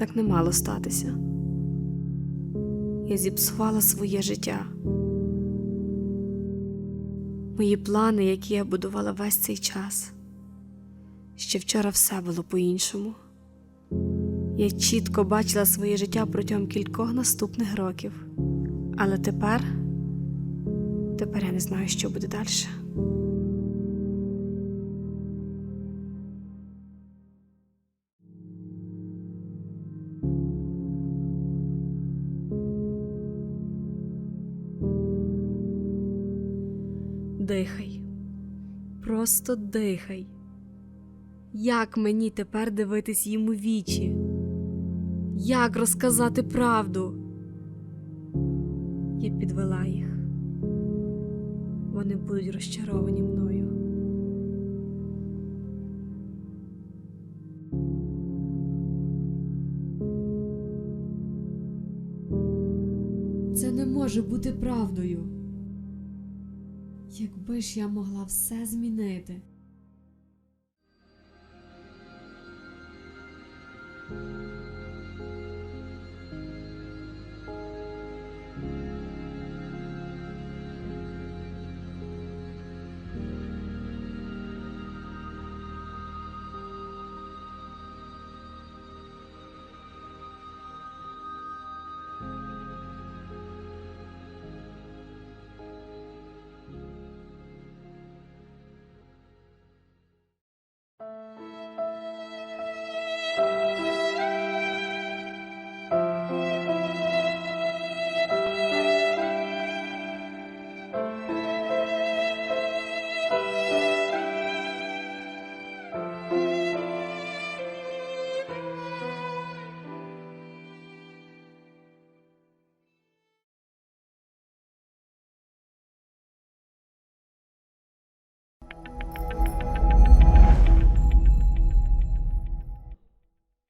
Так не мало статися. Я зіпсувала своє життя. Мої плани, які я будувала весь цей час. Ще вчора все було по-іншому. Я чітко бачила своє життя протягом кількох наступних років. Але тепер, тепер я не знаю, що буде далі. Дихай. Просто дихай. Як мені тепер дивитись їм у вічі? Як розказати правду? Я підвела їх. Вони будуть розчаровані мною. Це не може бути правдою. Якби ж я могла все змінити.